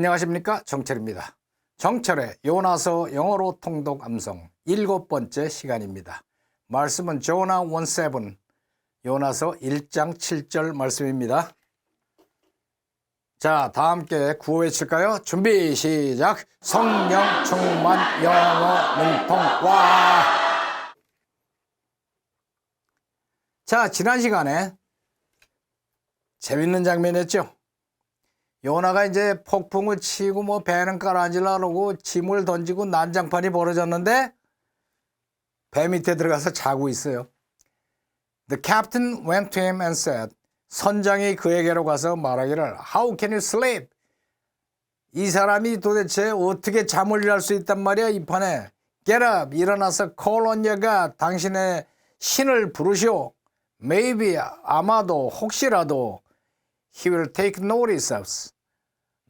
안녕하십니까 정철입니다. 정철의 요나서 영어로 통독 암송 일곱 번째 시간입니다. 말씀은 조나 17 요나서 1장 7절 말씀입니다. 자, 다 함께 구호 외칠까요? 준비 시작. 성령 충만 영어 능통 와. 자, 지난 시간에 재밌는 장면이었죠. 요나가 이제 폭풍을 치고 뭐 배는 깔아앉으려고 짐을 던지고 난장판이 벌어졌는데 배 밑에 들어가서 자고 있어요. The captain went to him and said, 선장이 그에게로 가서 말하기를 How can you sleep? 이 사람이 도대체 어떻게 잠을 잘 수 있단 말이야 이 판에 Get up 일어나서 call on your God 당신의 신을 부르시오 Maybe 아마도 혹시라도 He will take notice of us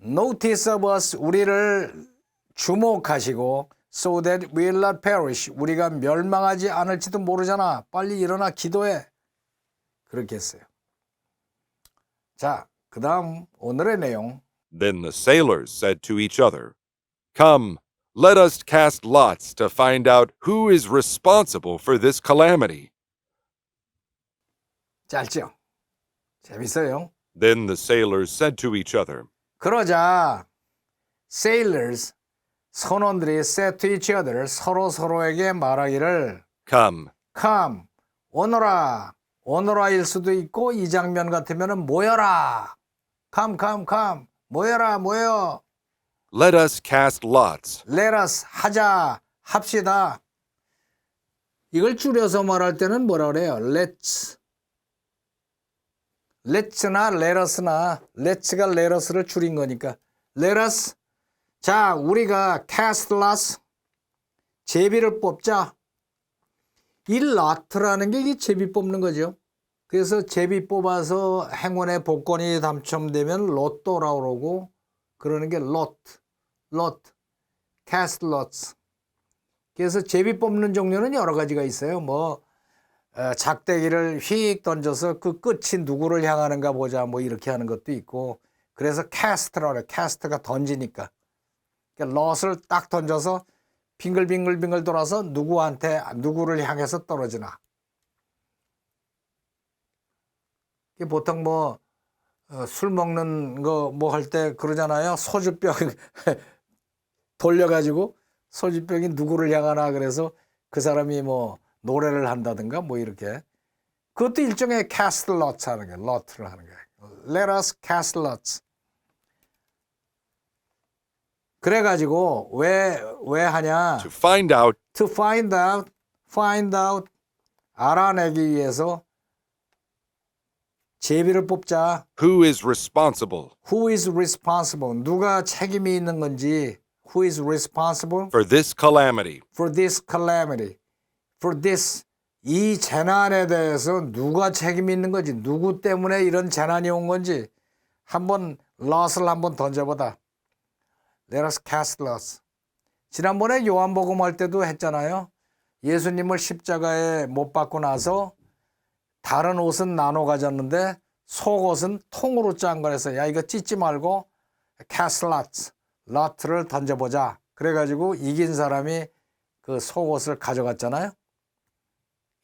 Notice of us 우리를 주목하시고 So that we will not perish 우리가 멸망하지 않을지도 모르잖아 빨리 일어나 기도해 그렇게 했어요 자, 그 다음 오늘의 내용. Then the sailors said to each other, Come, let us cast lots to find out who is responsible for this calamity. 짧죠? 재밌어요. Then the sailors said to each other, 그러자 sailors 선원들이 said to each other 서로 서로에게 말하기를 Come, come 오너라 오너라일 수도 있고 이 장면 같으면 모여라 come come come 모여라 모여 let us cast lots. let us 하자 합시다 이걸 줄여서 말할 때는 뭐라 그래요 let's let's나 let us나 let's가 let us를 줄인 거니까 let us 자 우리가 cast lots 제비를 뽑자 이 lot라는 게이 제비 뽑는 거죠 그래서 제비 뽑아서 행운의 복권이 당첨되면 로또라고 그러고 그러는 게 lot, lot, cast lots. 그래서 제비 뽑는 종류는 여러 가지가 있어요. 뭐 어, 작대기를 휙 던져서 그 끝이 누구를 향하는가 보자 뭐 이렇게 하는 것도 있고 그래서 그래. cast가 던지니까 그러니까 lot을 딱 던져서 빙글빙글빙글 돌아서 누구한테 누구를 향해서 떨어지나 보통 뭐 술 먹는 거 뭐 할 때 그러잖아요. 소주병 돌려가지고 소주병이 누구를 향하나 그래서 그 사람이 뭐 노래를 한다든가 뭐 이렇게 그것도 일종의 cast lots 하는 거예요. lot를 하는 거예요. Let us cast lots. 그래가지고 왜 왜 하냐? To find out To find out, find out 알아내기 위해서 제비를 뽑자. who is responsible Who is responsible? 누가 책임이 있는 건지. Who is responsible for this calamity? for this calamity? For this 이 재난에 대해서 누가 책임이 있는 건지, 누구 때문에 이런 재난이 온 건지 한번 lot을 한번 던져보다. Let us cast lots. 지난번에 요한복음 할 때도 했잖아요. 예수님을 십자가에 못 박고 나서 다른 옷은 나눠 가졌는데 속옷은 통으로 짠 거라서 야 이거 찢지 말고 cast lots, lot를 던져보자. 그래가지고 이긴 사람이 그 속옷을 가져갔잖아요.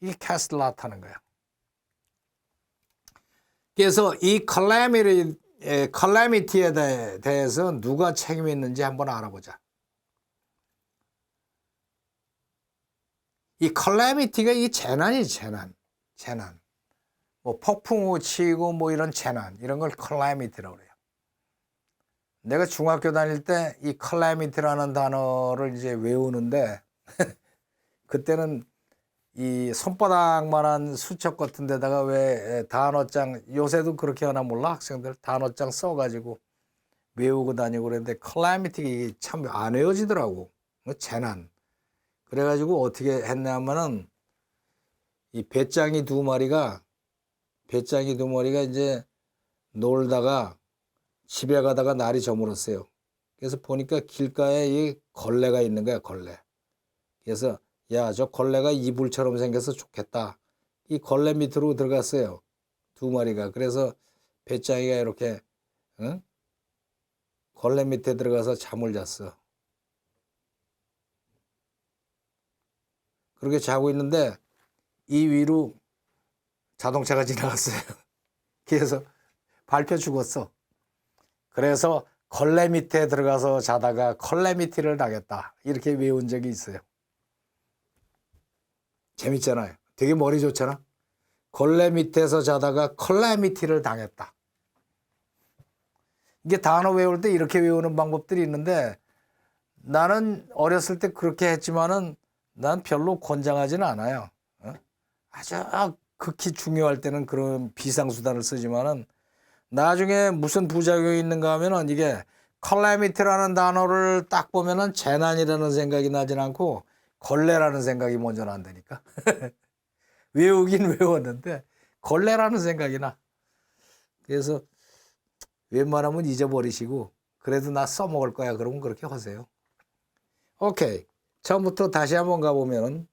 이 cast lot 하는 거야. 그래서 이 calamity, 에, calamity에 대- 대해서 누가 책임이 있는지 한번 알아보자. 이 calamity가 이 재난이지 재난, 재난. 뭐 폭풍우 치고 뭐 이런 재난 이런 걸 calamity라고 그래요. 내가 중학교 다닐 때이 calamity라는 단어를 이제 외우는데 그때는 이 손바닥만한 수첩 같은 데다가 왜 단어장 요새도 그렇게 하나 몰라 학생들 단어장 써가지고 외우고 다니고 그랬는데 calamity가 참안 외워지더라고 뭐 재난 그래가지고 어떻게 했냐면은 이 배짱이 두 마리가 배짱이 두 마리가 이제 놀다가 집에 가다가 날이 저물었어요. 그래서 보니까 길가에 이 걸레가 있는 거야, 걸레. 그래서 야, 저 걸레가 이불처럼 생겨서 좋겠다. 이 걸레 밑으로 들어갔어요. 두 마리가. 그래서 배짱이가 이렇게 응? 걸레 밑에 들어가서 잠을 잤어. 그렇게 자고 있는데 이 위로 자동차가 지나갔어요. 그래서 밟혀 죽었어. 그래서 걸레 밑에 들어가서 자다가 컬레미티를 당했다. 이렇게 외운 적이 있어요. 재밌잖아요. 되게 머리 좋잖아. 걸레 밑에서 자다가 컬레미티를 당했다. 이게 단어 외울 때 이렇게 외우는 방법들이 있는데 나는 어렸을 때 그렇게 했지만은 난 별로 권장하지는 않아요. 어? 아주 극히 중요할 때는 그런 비상수단을 쓰지만은 나중에 무슨 부작용이 있는가 하면은 이게 컬라미티라는 단어를 딱 보면은 재난이라는 생각이 나진 않고 걸레라는 생각이 먼저 난다니까. 외우긴 외웠는데 걸레라는 생각이 나. 그래서 웬만하면 잊어버리시고 그래도 나 써먹을 거야 그러면 그렇게 하세요. 오케이. 처음부터 다시 한번 가보면은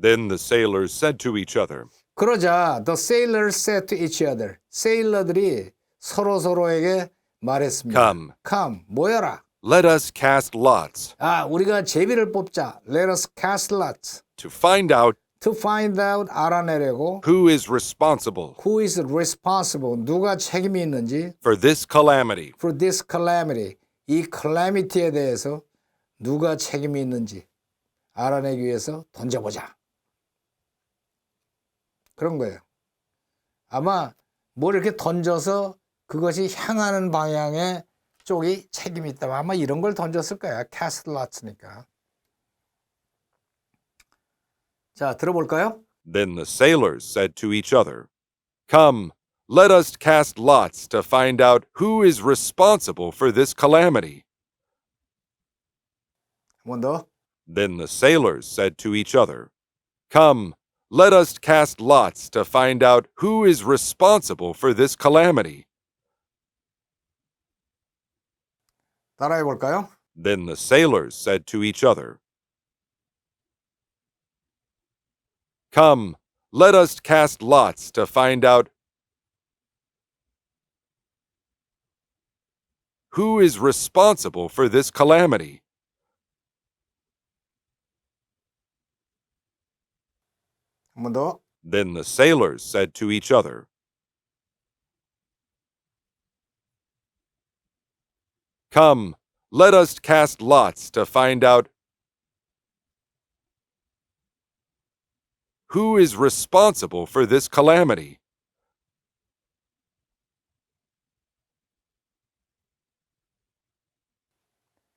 Then the sailors said to each other, 그러자 the sailors said to each other. 세일러들이 서로 서로에게 말했습니다. Come, Come, 모여라. Let us cast lots 아, 우리가 제비를 뽑자. Let us cast lots to find out to find out 알아내려고 who is responsible who is responsible 누가 책임이 있는지 for this calamity. for this calamity 이 calamity에 대해서 누가 책임이 있는지 알아내기 위해서 던져보자. 그런 거예요. 아마 뭘 이렇게 던져서 그것이 향하는 방향에 쪽이 책임이 있다면 아마 이런 걸 던졌을 거야. 캐스틀라츠니까. 자, 들어볼까요? Then the sailors said to each other, Come, let us cast lots to find out who is responsible for this calamity. 한 번 더. Then the sailors said to each other, Come, let us cast lots to find out who is responsible for this calamity. 따라해 볼까요? Then the sailors said to each other, Come, let us cast lots to find out who is responsible for this calamity. 한 번 더. Then the sailors said to each other, Come, let us cast lots to find out who is responsible for this calamity.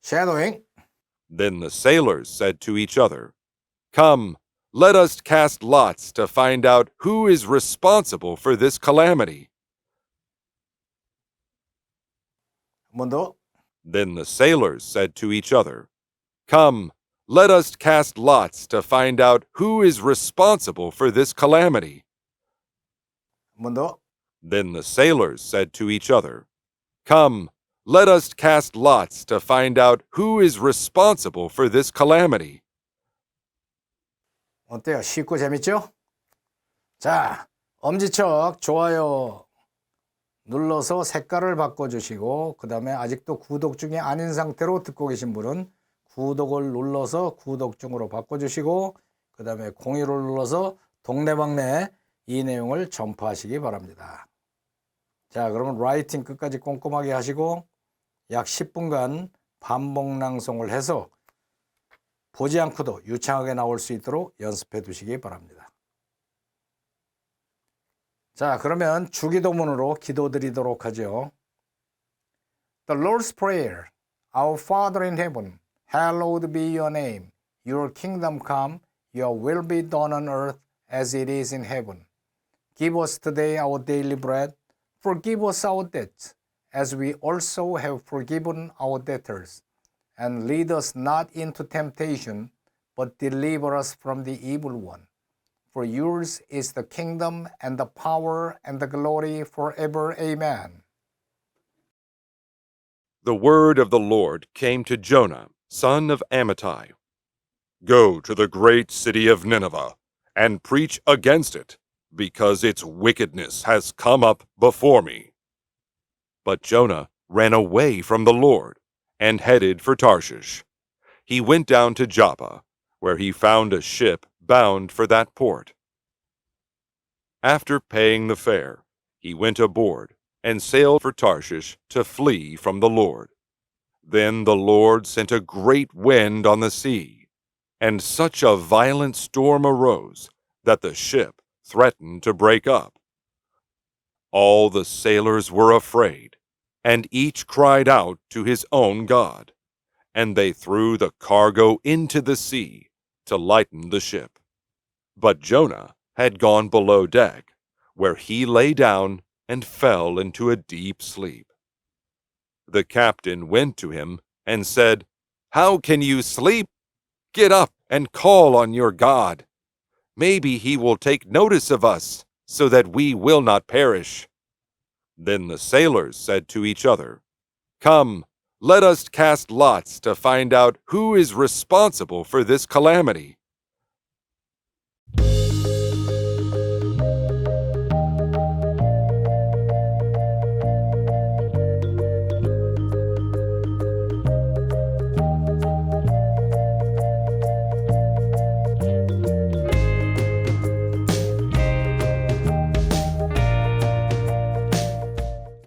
Shadowing. Then the sailors said to each other, Come, let us cast lots to find out who is responsible for this calamity. Mundo. Then the sailors said to each other, Come, let us cast lots to find out who is responsible for this calamity. 한 번 더. Then the sailors said to each other, Come, let us cast lots to find out who is responsible for this calamity. 어때요? 쉽고 재밌죠? 자, 엄지척 좋아요 눌러서 색깔을 바꿔주시고 그 다음에 아직도 구독 중이 아닌 상태로 듣고 계신 분은 구독을 눌러서 구독 중으로 바꿔주시고 그 다음에 공유를 눌러서 동네방네 이 내용을 전파하시기 바랍니다. 자, 그러면 라이팅 끝까지 꼼꼼하게 하시고 약 10분간 반복 낭송을 해서 보지 않고도 유창하게 나올 수 있도록 연습해 두시기 바랍니다. 자, 그러면 주기도문으로 기도드리도록 하죠. The Lord's Prayer. Our Father in heaven, hallowed be your name. Your kingdom come, your will be done on earth as it is in heaven. Give us today our daily bread. Forgive us our debts, as we also have forgiven our debtors. And lead us not into temptation, but deliver us from the evil one. For yours is the kingdom and the power and the glory forever. Amen. The word of the Lord came to Jonah, son of Amittai. Go to the great city of Nineveh and preach against it, because its wickedness has come up before me. But Jonah ran away from the Lord and headed for Tarshish. He went down to Joppa, where he found a ship bound for that port. After paying the fare, he went aboard and sailed for Tarshish to flee from the Lord. Then the Lord sent a great wind on the sea, and such a violent storm arose that the ship threatened to break up. All the sailors were afraid, and each cried out to his own God, and they threw the cargo into the sea to lighten the ship. But Jonah had gone below deck, where he lay down and fell into a deep sleep. The captain went to him and said, How can you sleep? Get up and call on your God. Maybe he will take notice of us, so that we will not perish. Then the sailors said to each other, Come, let us cast lots to find out who is responsible for this calamity.